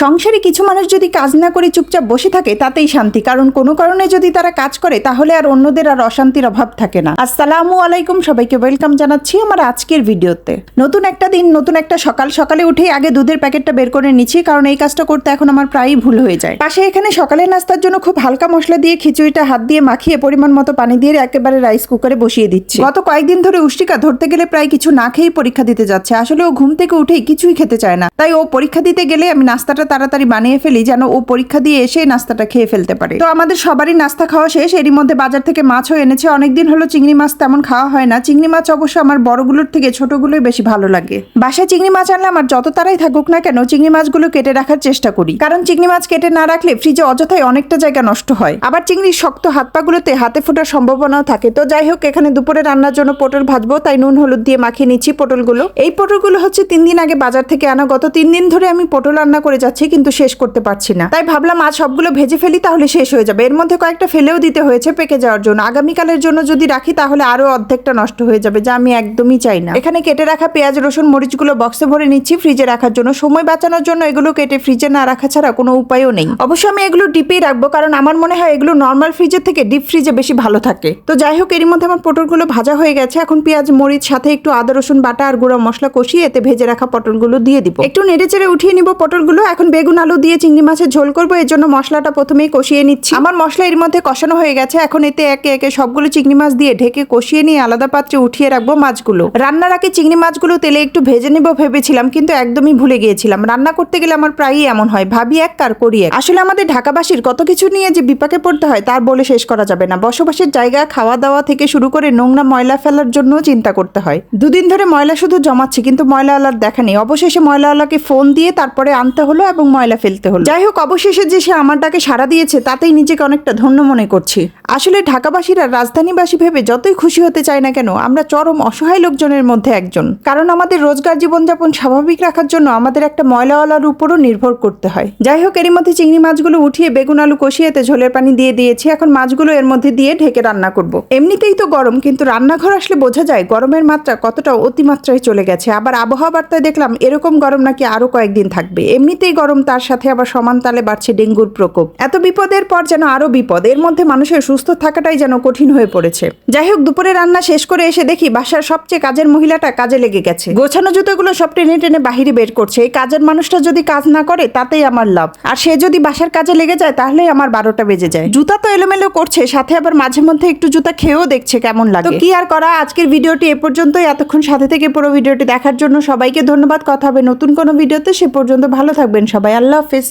সংসারে কিছু মানুষ যদি কাজ না করে চুপচাপ বসে থাকে, তাতেই শান্তি। কারণ কোনো কারণে যদি তারা কাজ করে, তাহলে আর অন্যদের আর অশান্তির অভাব থাকে না। আসসালামু আলাইকুম সবাইকে, ওয়েলকাম জানাচ্ছি আমার আজকের ভিডিওতে। নতুন একটা দিন, নতুন একটা সকাল। সকালে উঠেই আগে দুধের প্যাকেটটা বের করে নিচ্ছি, কারণ এই কাজটা করতে এখন আমার প্রায়ই ভুল হয়ে যায়। পাশে এখানে সকালের নাস্তার জন্য খুব হালকা মশলা দিয়ে খিচুড়িটা হাত দিয়ে মাখিয়ে পরিমাণ মতো পানি দিয়ে একেবারে রাইস কুকারে বসিয়ে দিচ্ছি। গত কয়েকদিন ধরে উষ্টিকা ধরতে গেলে প্রায় কিছু না খেয়েই পরীক্ষা দিতে যাচ্ছে। আসলে ও ঘুম থেকে উঠেই কিছুই খেতে চায় না। তাই ও পরীক্ষা দিতে গেলে আমি নাস্তাটা তাড়াতাড়ি বানিয়ে ফেলি যেন ও পরীক্ষা দিয়ে এসে নাস্তাটা খেয়ে ফেলতে পারে। তো আমাদের সবারই নাস্তা খাওয়া শেষ। এরই মধ্যে বাজার থেকে মাছও এনেছে। অনেকদিন হলো চিংড়ি মাছ তেমন খাওয়া হয় না। চিংড়ি মাছ অবশ্য আমার বড়গুলোর থেকে ছোটগুলোই বেশি ভালো লাগে। বাসায় চিংড়ি মাছ আনলে আমার যত তারাই থাকুক না কেন চিংড়ি মাছগুলো কেটে রাখার চেষ্টা করি। কারণ চিংড়ি মাছ কেটে না রাখলে ফ্রিজে অযথাই অনেকটা জায়গা নষ্ট হয়। আবার চিংড়ির শক্ত হাত পাগুলোতে হাতে ফোটার সম্ভাবনাও থাকে। তো যাই হোক, এখানে দুপুরে রান্নার জন্য পটল ভাজবো। তাই নুন, হলুদ দিয়ে মাখিয়ে নিচ্ছি পটলগুলো। এই পটলগুলো হচ্ছে তিন দিন আগে বাজার থেকে আনা। গত তিন দিন ধরে আমি পটল রান্না করে যাচ্ছি। কিন্তু শেষ করতে পারছি না। তাই ভাবলাম আজ সবগুলো ভেজে ফেলি তাহলে শেষ হয়ে যাবে। এর মধ্যে কয়েকটা ফেলেও দিতে হয়েছে পেকে যাওয়ার জন্য। আগামীকালের জন্য যদি রাখি তাহলে আরও অর্ধেকটা নষ্ট হয়ে যাবে, যা আমি একদমই চাই না। এখানে কেটে রাখা পেঁয়াজ, রসুন, মরিচগুলো বক্সে ভরে নিচ্ছি ফ্রিজে রাখার জন্য। সময় বাঁচানোর জন্য এগুলো কেটে ফ্রিজে না রাখা ছাড়া কোনো উপায়ও নেই। অবশ্য আমি এগুলো ডিপেই রাখব, কারণ আমার মনে হয় এগুলো নর্মাল ফ্রিজের থেকে ডিপ ফ্রিজে বেশি ভালো থাকে। তো যাই হোক, এরই মধ্যে আমার পটলগুলো ভাজা হয়ে গেছে। এখন পেঁয়াজ, মরিচ, সাথে একটু আদা, রসুন বাটা আর গুঁড়ো মশলা কষিয়ে এতে ভেজে রাখা পটলগুলো দিয়ে দিব। একটু নেড়ে চেড়ে উঠিয়ে নিব পটলগুলো। এখন বেগুন আলু দিয়ে চিংড়ি মাছের ঝোল করব, এর জন্য মশলাটা প্রথমেই কষিয়ে নিচ্ছি। আমার মশলা এর মধ্যে কষানো হয়ে গেছে, এখন এতে একে একে সবগুলো চিংড়ি মাছ দিয়ে ঢেকে কষিয়ে নিয়ে আলাদা পাত্রে উঠিয়ে রাখব মাছগুলো। রান্নার আগে চিংড়ি মাছগুলো তেলে একটু ভেজে নেব ভেবেছিলাম, কিন্তু একদমই ভুলে গিয়েছিলাম। রান্না করতে গেলে আমার প্রায়ই এমন হয়, ভাবি এক কার করি এক। আসলে আমাদের ঢাকাবাসীর কত কিছু নিয়ে যে বিপাকে পড়তে হয়, তার বলে শেষ করা যাবে না। বসবাসের জায়গা খাওয়া দাওয়া থেকে শুরু করে নোংরা ময়লা ফেলার জন্য চিন্তা করতে হয়। দুদিন ধরে ময়লা শুধু জমাচ্ছি, কিন্তু ময়লাওয়ালার দেখা নেই। অবশেষে ময়লাওয়ালাকে ফোন দিয়ে তারপরে আনতে হলো এবং ময়লা ফেলতে হলো। যাই হোক, অবশেষে যে সে আমার ডাকে সাড়া দিয়েছে, তাতেই নিজেকে অনেকটা ধন্য মনে করছি। আসলে ঢাকাবাসীরা রাজধানীবাসী ভেবে যতই খুশি হতে চায় না কেন, আমরা চরম অসহায় লোকজনের মধ্যে একজন। কারণ আমাদের রোজগার জীবনযাপন স্বাভাবিক রাখার জন্য আমাদের একটা ময়লাওয়ালার উপরও নির্ভর করতে হয়। যাই হোক, এরই মধ্যে চিংড়ি মাছগুলো উঠিয়ে বেগুন, আলু কষিয়েতে ঝোলের পানি দিয়ে দিয়েছি, এখন মাছগুলো এর মধ্যে দিয়ে ঢেকে রান্না করব। এমনিতেই তো গরম, কিন্তু রান্নাঘর আসলে বোঝা যায় গরমের মাত্রা কতটা অতিমাত্রায় চলে গেছে। আবার আবহাওয়া বার্তায় দেখলাম এরকম গরম নাকি আরও কয়েকদিন থাকবে। এমনিতেই গরম তার সাথে আবার সমান তালে বাড়ছে ডেঙ্গুর প্রকোপ। এত বিপদের পর যেন আরও বিপদ, এর মধ্যে মানুষের সুস্থ থাকাটাই যেন কঠিন হয়ে পড়েছে। যাই হোক, দুপুরে রান্না শেষ করে এসে দেখি বাসার সবচেয়ে কাজের মহিলাটা কাজে লেগে গেছে। গোছানো জুতোগুলো সব টেনে টেনে বাহিরে বের করছে। এই কাজের মানুষটা যদি কাজ না করে, তাতেই আমার লাভ। আর সে যদি বাসার কাজে লেগে যায়, তাহলেই আমার বারোটা বেজে যায়। জুতা তো এলোমেলো করছে, সাথে আবার মাঝে মধ্যে একটু জুতা খেয়েও দেখছে কেমন লাগে। কি আর করা, আজকের ভিডিওটি এ পর্যন্তই। এতক্ষণ সাথে থেকে পুরো ভিডিওটি দেখার জন্য সবাইকে ধন্যবাদ। কথা হবে নতুন কোনো ভিডিওতে। সে পর্যন্ত ভালো থাকবেন। সবাই আল্লাহ হাফিজ।